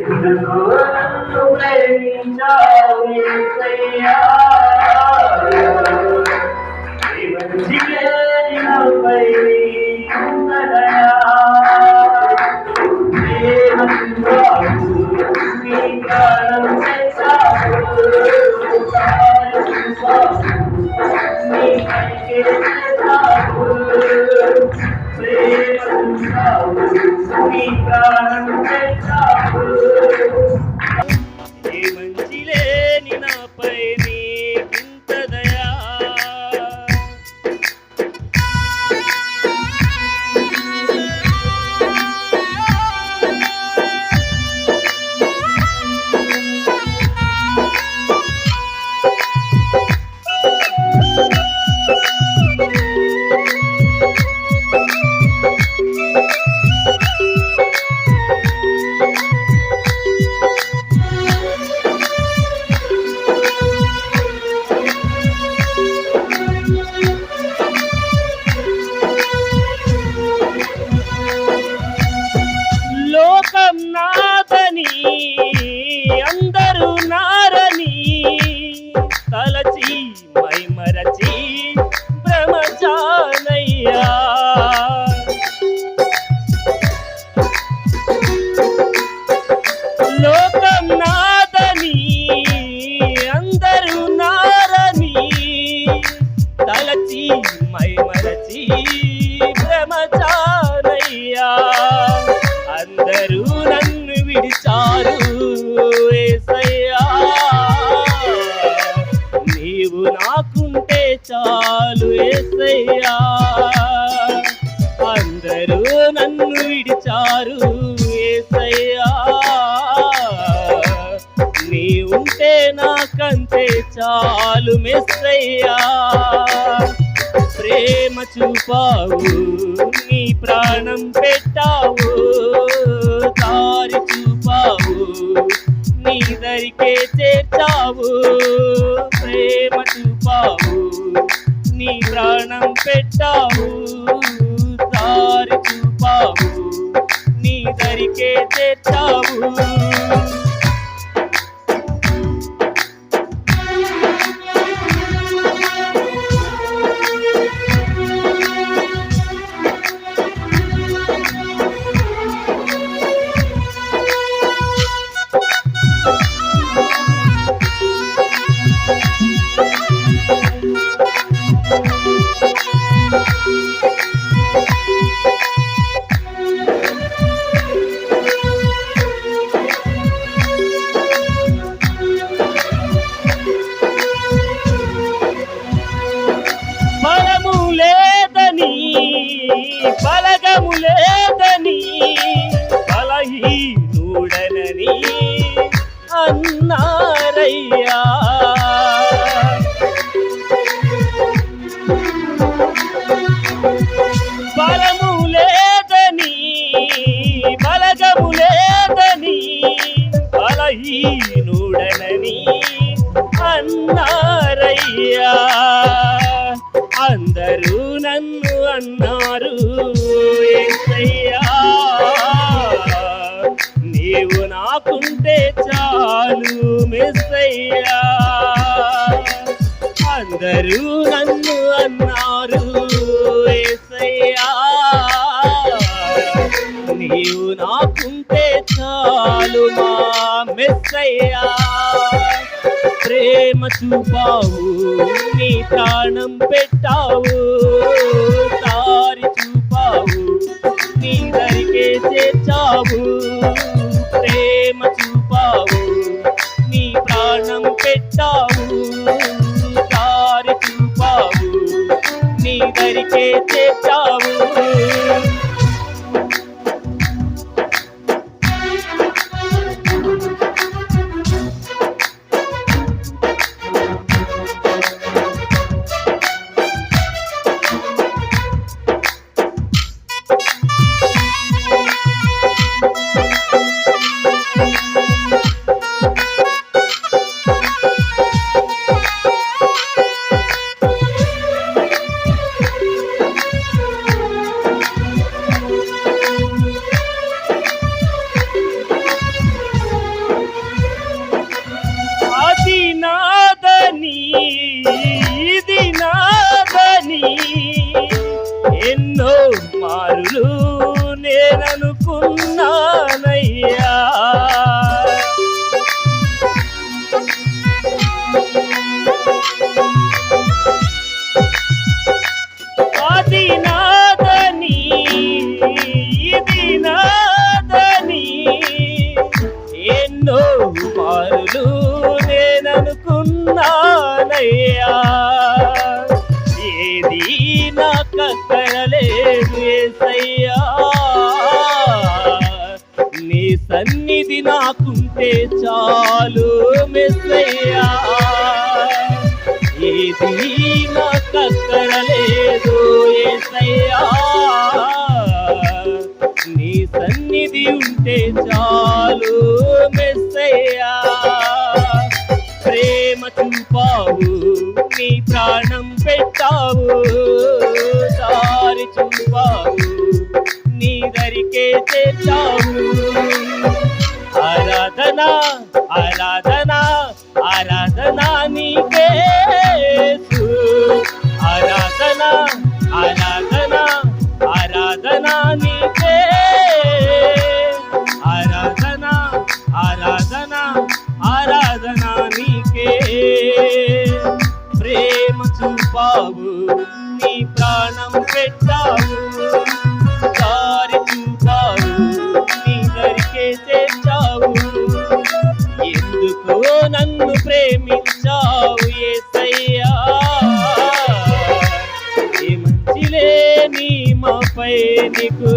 నన్ను ప్రేమించావు యేసయ్యా. నీ మంచి లేని నాపై నీకున్న దయా. ప్రేమకు నీ ప్రాణం చేశావు. నీ పైకి చేశావు. ప్రేమకు నీ ప్రాణం చేశావు. ఏ Yeah. కంటే చాలు మెస్సయ్యా. ప్రేమ చూపావు నీ ప్రాణం పెట్టావు. దారి చూపావు నీ దరికే చేర్చావు. ప్రేమ చూపావు నీ ప్రాణం పెట్టావు. దారి చూపావు నీ దరికే చేర్చావు. నూడనని అన్నారయ్యా. అందరూ నన్ను అన్నారు ఎంతయ్యా నీవు నాకుంటే చాలు మెస్సయ్యా అందరూ నన్ను అన్నారు నీవు నాకుంటే చాలు మా మెస్సయ్యా. ప్రేమ చూపావు నీ ప్రాణం పెట్టావు. దారి చూపావు నీ దరికే చేర్చావు. ఎన్నో పారులు నేననుకున్నానయ్యా. ఏది నా నాకక్కరలేదు ఏసయ్యా. నీ సన్నిధి నాకుంటే చాలు మెస్సయ్యా. ఏది నా నాకక్కరలేదు ఏసయ్యా. నీ సన్నిధి ఉంటే చాలు మెస్సయ్యా. ప్రేమ చూపావు నీ ప్రాణం పెట్టావు. దారి చూపావు నీ దరికే చేర్చావు పెట్టావు నీ ప్రాణం పెట్టావు దారి చూపావు నీ దరికే చేర్చావు ఎందుకో నన్ను ప్రేమించావు ఏసయ్యా. ఏ మంచిలే నీ మాపై నీకు